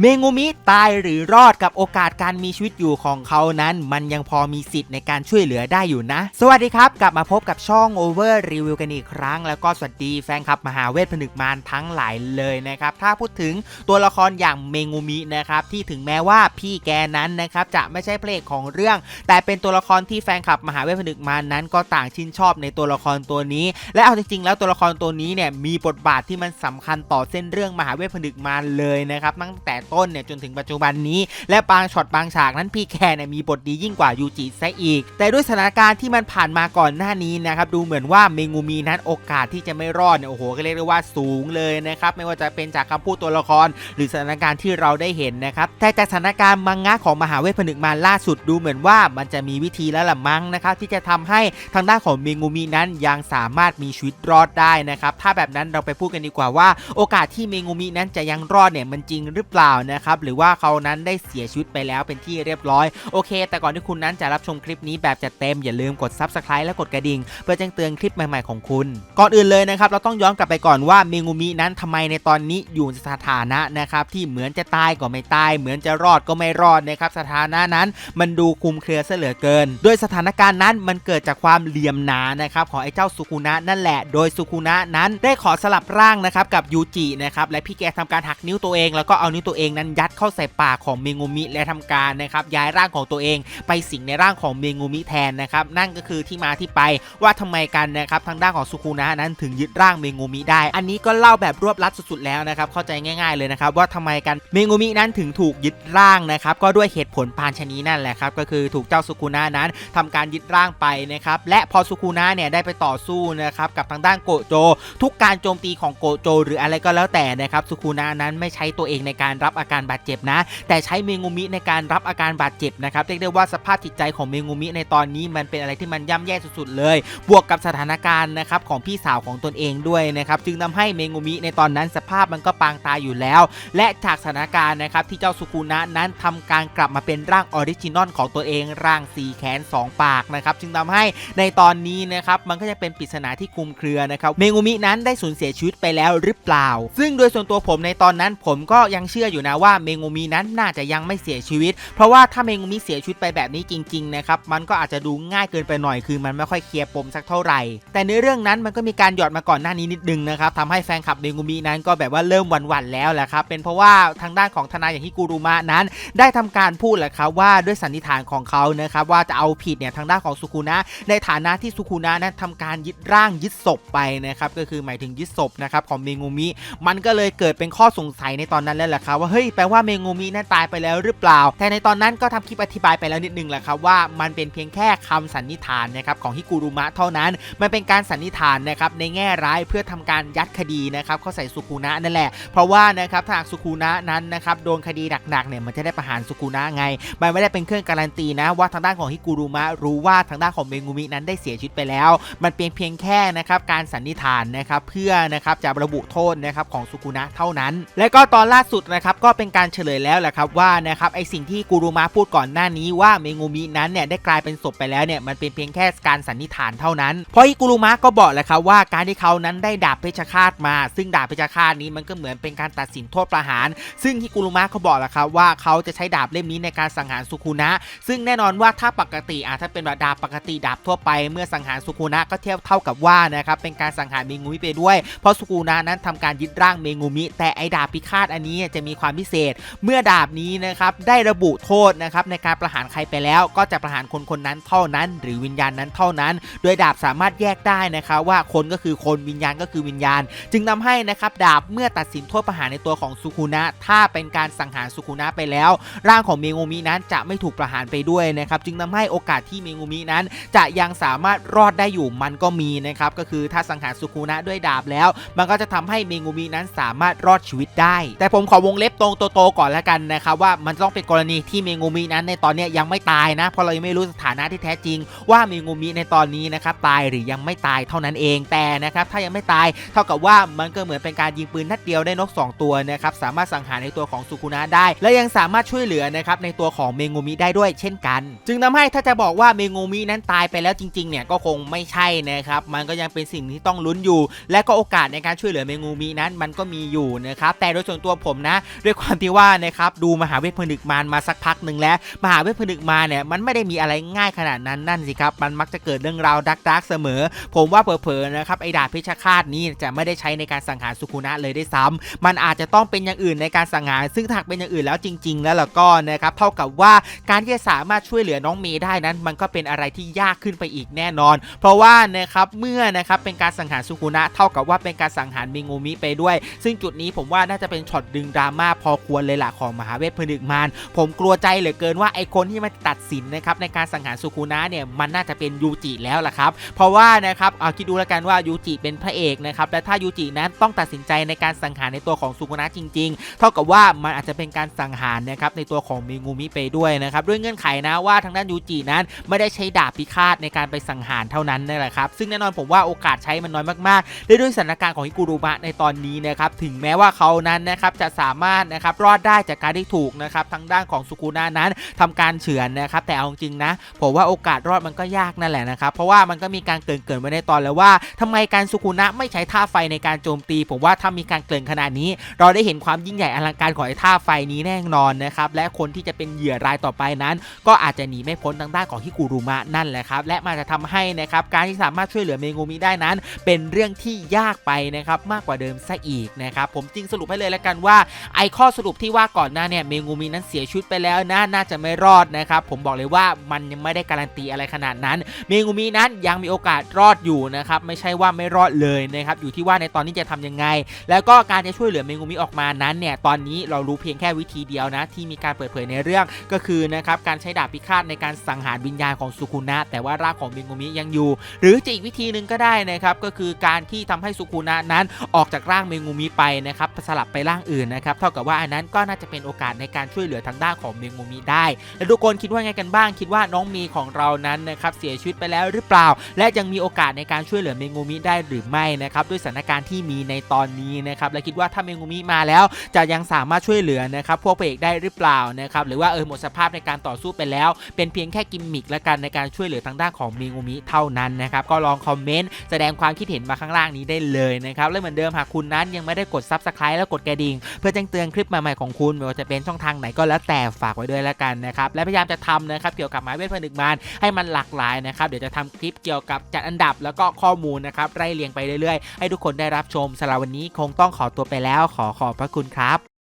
เมงูมิตายหรือรอดกับโอกาสการมีชีวิตอยู่ของเขานั้น มันยังพอมีสิทธิ์ในการช่วยเหลือได้อยู่นะ สวัสดีครับ กลับมาพบกับช่อง Over Review กันอีกครั้ง แล้วก็สวัสดีแฟนคลับมหาเวทผนึกมารทั้งหลายเลยนะครับ ถ้าพูดถึงตัวละครอย่างเมงูมินะครับ ที่ถึงแม้ว่าพี่แกนั้นนะครับ จะไม่ใช่เพลงของเรื่อง แต่เป็นตัวละครที่แฟนคลับมหาเวทผนึกมารนั้นก็ต่างชื่นชอบในตัวละครตัวนี้ และเอาจริงๆ แล้วตัวละครตัวนี้เนี่ยมีบทบาทที่มันสำคัญต่อเส้นเรื่องมหาเวทผนึกมารเลยนะครับตั้งแต่ต้นเนี่ยจนถึงปัจจุบันนี้ และบางช็อตบางฉากนั้นพีแกเนี่ยมีบทดียิ่งกว่ายูจิซะอีก แต่ด้วยสถานการณ์ที่มันผ่านมาก่อนหน้านี้นะครับดูเหมือนว่าเมงูมีนั้นโอกาสที่จะไม่รอดเนี่ยโอ้โหก็เรียกได้ว่าสูงเลยนะครับไม่ว่าจะเป็นจากคำพูดตัวละคร หรือสถานการณ์ที่เราได้เห็นนะครับแต่จากสถานการณ์มังงะของมหาเวทผนึกมาล่าสุดดูเหมือนว่ามันจะมีวิธีแล้วล่ะมั้งนะครับที่จะทำให้ทางด้านของเมงูมีนั้นยังสามารถมีชีวิตรอดได้นะครับถ้าแบบนั้นเราไปพูดกันดีกว่าว่า โอกาสที่เมงูมินั้นจะยังรอดเนี่ยมันจริงหรือเปล่านะครับหรือว่าเขานั้นได้เสียชีวิตไปแล้วเป็นที่เรียบร้อยโอเค แต่ก่อนที่คุณนั้นจะรับชมคลิปนี้แบบจัดเต็มอย่าลืมกด Subscribe และกดกระดิ่ง เพื่อแจ้งเตือนคลิปใหม่ๆของคุณ ก่อนอื่นเลยนะครับเราต้องย้อนกลับไปก่อนว่าเมงูมินั้นทำไมในตอนนี้อยู่ในสถานะนะครับที่เหมือนจะตายก็ไม่ตาย เหมือนจะรอดก็ไม่รอดนะครับสถานะนั้นมันดูคลุมเครือซะเหลือเกิน โดยสถานการณ์นั้นมันเกิดจากความเหลี่ยมหนานะครับของไอ้เจ้าสุกุนะนั่นแหละ โดยสุกุนะนั้นได้ขอสลับร่างนะครับกับยูจินะครับและพี่แกทำการหักนิ้วตัวเองแล้วก็เอานิ้วตัวเองนั้นยัดเข้าใส่ปากของเมงูมิและทำการนะครับย้ายร่างของตัวเองไปสิงในร่างของเมงูมิแทนนะครับนั่นก็คือที่มาที่ไปว่าทำไมกันนะครับทางด้านของสุคุนะนั้นถึงยึดร่างเมงูมิได้ อันนี้ก็เล่าแบบรวบลัดสุดๆแล้วนะครับเข้าใจง่ายๆเลยนะครับว่าทำไมกันเมงูมินั้นถึงถูกยึดร่างนะครับก็ด้วยเหตุผลปานชนีนั่นแหละครับก็คือถูกเจ้าสุคุนะนั้นทำการยึดร่างไปนะครับและพอสุคุนะเนี่ยได้ไปต่อสู้นะครับกับทางด้านโกโจ ทุกการโจมตีของโกโจ หรืออะไรก็แล้วแต่นะครับสุคุนะนั้นไม่ใช้ตัวเองในการรับอาการบาดเจ็บนะ แต่ใช้เมงูมิในการรับอาการบาดเจ็บนะครับเรียกได้ว่าสภาพจิตใจของเมงูมิในตอนนี้มันเป็นอะไรที่มันย่ำแย่สุดๆเลย บวกกับสถานการณ์นะครับของพี่สาวของตนเองด้วยนะครับจึงทำให้เมงูมิในตอนนั้นสภาพมันก็ปางตายอยู่แล้ว และจากสถานการณ์นะครับที่เจ้าสุคุนะนั้นทำการกลับมาเป็นร่างออริจินอลของตัวเองร่างสีแขน 2 ปากนะครับจึงทำให้ในตอนนี้นะครับมันก็จะเป็นปริศนาที่คลุมเครือนะครับเมงูมินั้นได้สูญเสียชีวิตไปแล้วหรือเปล่า ซึ่งโดยส่วนตัวผมในตอนนั้นผมก็ยังเชื่ออยู่นะว่าเมงูมินั้นน่าจะยังไม่เสียชีวิต เพราะว่าถ้าเมงูมิเสียชีวิตไปแบบนี้จริงๆนะครับมันก็อาจจะดูง่ายเกินไปหน่อยคือมันไม่ค่อยเคลียร์ปมสักเท่าไหร่ แต่ในเรื่องนั้นมันก็มีการหยอดมาก่อนหน้านี้นิดนึงนะครับทำให้แฟนคลับเมงูมินั้นก็แบบว่าเริ่มหวั่นๆแล้วแหละครับเป็นเพราะว่าทางด้านของทนายอย่างฮิกูรุมะนั้น ได้ทำการพูดแหละครับว่าด้วยสันนิษฐานของเขานะครับว่าจะเอาผิดเนี่ยทางด้านของสุคุนะในฐานะที่สุคุนะนั้นทำการยึดร่างยึดศพไปนะครับก็คือหมายถึงยึดศพนะครับของเมงูมิมันก็เลยเกิดเป็นข้อสงสัยในตอนนั้นแล้วแหละครับว่าเฮ้ยแปลว่าเมงูมินั้นตายไปแล้วหรือเปล่า แต่ในตอนนั้นก็ทำคลิปอธิบายไปแล้วนิดนึงแหละครับว่ามันเป็นเพียงแค่คำสันนิษฐานนะครับของฮิกุรุมะเท่านั้น มันเป็นการสันนิษฐานนะครับในแง่ร้ายเพื่อทำการยัดคดีนะครับเข้าใส่สุคุนะนั่นแหละ เพราะว่านะครับถ้าหากสุคุนะนั้นนะครับโดนคดีหนักๆเนี่ยมันจะได้ประหารสุคุนะไง มันไม่ได้เป็นเครื่องการันตีนะว่าทางด้านของฮิกุรุมะรู้ว่าทางด้านของเมงูมินั้นได้เสียชีวิตไปแล้ว มันเป็นเพียงแค่นะครับการสันนิษฐานนะครับเพื่อนะครับจะระบุโทษนะครับของสุกุนะเท่านั้น และก็ตอนล่าสุดนะครับก็เป็นการเฉลยแล้วแหละครับว่านะครับไอสิ่งที่กูรุมะพูดก่อนหน้านี้ว่าเมงูมินั้นเนี่ยได้กลายเป็นศพไปแล้วเนี่ยมันเป็นเพียงแค่การสันนิษฐานเท่านั้น เพราะอิกุรุมะก็บอกแหละครับว่าการที่เขานั้นได้ดาบเพชฌฆาตมา ซึ่งดาบเพชฌฆาตนี้มันก็เหมือนเป็นการตัดสินโทษประหาร ซึ่งฮิกุรุมะเขาบอกแหละครับว่าเขาจะใช้ดาบเล่มนี้ในการสังหารสุคุนะ ซึ่งแน่นอนว่าถ้าปกติอะถ้าเป็นแบบดาบปกติดาบทั่วไป เมื่อสังหารสุคุนะก็เทียบเท่ากับว่านะครับเป็นการสังหารเมงูมิไปด้วย เพราะสุกุนะนั้นทำการยึดร่างเมงูมิ แต่ไอดาบพิฆาตอันนี้จะมีความพิเศษ เมื่อดาบนี้นะครับได้ระบุโทษนะครับในการประหารใครไปแล้ว ก็จะประหารคนคนนั้นเท่านั้น หรือวิญญาณนั้นเท่านั้น โดยดาบสามารถแยกได้นะครับว่าคนก็คือคนวิญญาณก็คือวิญญาณ จึงทำให้นะครับดาบเมื่อตัดสินโทษประหารในตัวของสุคุนะ ถ้าเป็นการสังหารสุคุนะไปแล้ว ร่างของเมงูมินั้นจะไม่ถูกประหารไปด้วยนะครับจึงทำให้โอกาสที่เมงูมินั้น จะยังสามารถรอดได้อยู่มันก็มีนะครับก็คือถ้าสังหารสุคุนะด้วยดาบแล้ว มันก็จะทำให้เมงูมินั้นสามารถรอดชีวิตได้ แต่ผมขอวงเล็บตรงโตๆก่อนแล้วกันนะครับว่ามันต้องเป็นกรณีที่เมงูมินั้นในตอนนี้ยังไม่ตายนะ เพราะเรายังไม่รู้สถานะที่แท้จริง ว่าเมงูมิในตอนนี้นะครับตายหรือยังไม่ตายเท่านั้นเองแต่นะครับถ้ายังไม่ตายเท่ากับว่ามันก็เหมือนเป็นการยิงปืนนัดเดียวได้นก 2 ตัวนะครับสามารถสังหารในตัวของสุคุนะได้ และยังสามารถช่วยเหลือนะครับในตัวของเมงูมิได้ด้วยเช่นกัน จึงทำให้ถ้าจะบอกว่าเมงูมินั้นตายไปแล้วจริงๆเนี่ยก็คงไม่ใช่นะครับมันก็ยังเป็นสิ่งที่ต้องลุ้นอยู่ และก็โอกาสในการช่วยเหลือเมงูมินั้นมันก็มีอยู่นะครับแต่โดยส่วนตัวผมนะด้วยความที่ว่านะครับดูมหาเวทผนึกมารมาสักพักหนึ่งแล้ว มหาเวทผนึกมารเนี่ยมันไม่ได้มีอะไรง่ายขนาดนั้นนั่นสิครับมันมักจะเกิดเรื่องราวดักดักเสมอ ผมว่าเผลอๆนะครับไอดาบเพชฌฆาตนี้จะไม่ได้ใช้ในการสังหารสุคุนะเลยได้ซ้ำมันอาจจะต้องเป็นอย่างอื่นในการสังหารซึ่งถ้าหากเป็นอย่างอื่นแล้วจริง ๆ แล้วล่ะก็นะครับเท่ากับว่าการที่จะสามารถช่วยเหลือน้องเมย์ได้นั้น มันก็เป็นอะไรที่ยากขึ้นไปอีกแน่นอน เพราะว่านะครับเมื่อนะครับเป็นการสังหารสุคุนะ เท่ากับว่าเป็นการสังหารเมงูมิไปด้วย ซึ่งจุดนี้ผมว่าน่าจะเป็นช็อตดึงดราม่าพอควรเลยล่ะของมหาเวทผนึกมารผมกลัวใจเหลือเกินว่าไอคนที่มาตัดสินนะครับในการสังหารสุคุนะเนี่ยมันน่าจะเป็นยูจิแล้วล่ะครับ เพราะว่านะครับเอาคิดดูแล้วกันว่ายูจิเป็นพระเอกนะครับและถ้ายูจินั้นต้องตัดสินใจในการสังหารในตัวของสุกุนะจริง ๆ เท่ากับว่ามันอาจจะเป็นการสังหารนะครับในตัวของเมงูมิไปด้วยนะครับด้วยเงื่อนไขนะว่าทางด้านยูจินั้นไม่ได้ใช้ดาบพิฆาตในการไปสังหารเท่านั้นนั่นแหละครับซึ่งแน่นอนผมว่าโอกาสใช้มันน้อยมากๆและด้วยสถานการณ์ของฮิกุรุมะในตอนนี้นะครับถึงแม้ว่าเขานั้นนะครับจะสามารถนะครับรอดได้จากการที่ถูกนะครับทางด้านของสุกุนะนั้นทำการเฉือนนะครับแต่เอาจริงนะผมว่าโอกาสรอดมันก็ยากนั่นแหละนะครับเพราะว่ามันก็มีการเกินเกินไว้ในตอนแล้วว่าทำไมการสุกุนะไม่ใช้ท่าไฟในการโจมตี ผมว่าถ้ามีการเกินขนาดนี้ เราได้เห็นความยิ่งใหญ่อลังการของไอ้ท่าไฟนี้แน่นอนนะครับและคนที่จะเป็นเหยื่อรายต่อไปนั้น ก็อาจจะหนีไม่พ้นทางด้านของฮิกุรุมะนั่นแหละครับและมันจะทำให้นะครับการที่สามารถช่วยเหลือเมงูมิได้นั้น เป็นเรื่องที่ยากไปนะครับมากกว่าเดิมซะอีกนะครับผมจริงสรุปให้เลยแล้วกันว่าไอข้อสรุปที่ว่าก่อนหน้าเนี่ยเมงูมินั้นเสียชีวิตไปแล้วนะน่าจะไม่รอดนะครับผมบอกเลยว่ามันยังไม่ได้การันตีอะไรขนาดนั้น เมงูมินั้นยังมีโอกาสรอดอยู่นะครับไม่ใช่ว่าไม่รอดเลยนะครับอยู่ที่ว่าในตอนนี้จะทำยังไง แล้วก็การจะช่วยเหลือเมงูมิออกมานั้นเนี่ยตอนนี้เรารู้เพียงแค่วิธีเดียวนะที่มีการเปิดเผยในเรื่องก็คือนะครับการใช้ดาบพิฆาตในการสังหารวิญญาณของสุคุนะแต่ว่าร่างของเมงูมิยังอยู่ หรือจะอีกวิธีหนึ่งก็ได้นะครับก็คือการที่ทำให้สุคุนะนั้นออกจากร่างเมงูมิไปนะครับสลับไปร่างอื่นนะครับเท่ากับว่าอันนั้นก็น่าจะเป็นโอกาสในการช่วยเหลือทางด้านของเมงูมิได้ แล้วทุกคนคิดว่าไงกันบ้าง คิดว่าน้องมีของเรานั้นนะครับเสียชีวิตไปแล้วหรือเปล่า และยังมีโอกาสในการช่วยเหลือเมงูมิได้หรือไม่นะครับด้วยสถานการณ์ที่มีในตอนนี้นะครับและคิดว่าถ้าเมงูมิมาแล้ว จะยังสามารถช่วยเหลือนะครับพวกพระเอกได้หรือเปล่านะครับหรือว่าเออหมดสภาพในการต่อสู้ไปแล้ว เป็นเพียงแค่กิมมิคและกันในการช่วยเหลือทางด้านของเมงูมิเท่านั้นนะครับก็ลองคอมเมนต์แสดงความคิดเห็นมาข้างล่างนี้ได้เลยนะครับและเหมือนเดิมหากคุณนั้นยังไม่ได้กด Subscribe และกดกระดิ่งเพื่อแจ้งเตือนคลิปใหม่ๆของคุณไม่ว่าจะเป็นช่องทางไหนก็แล้วแต่ฝากไว้ด้วยแล้วกันนะครับและพยายามจะทำนะครับเกี่ยวกับหมายเวทผนึกมารให้มันหลากหลายนะครับเดี๋ยวจะทำคลิปเกี่ยวกับจัดอันดับแล้วก็ข้อมูลนะครับไล่เรียงไปเรื่อยๆ ให้ทุกคนได้รับชมสำหรับวันนี้คงต้องขอตัวไปแล้ว ขอขอบพระคุณครับ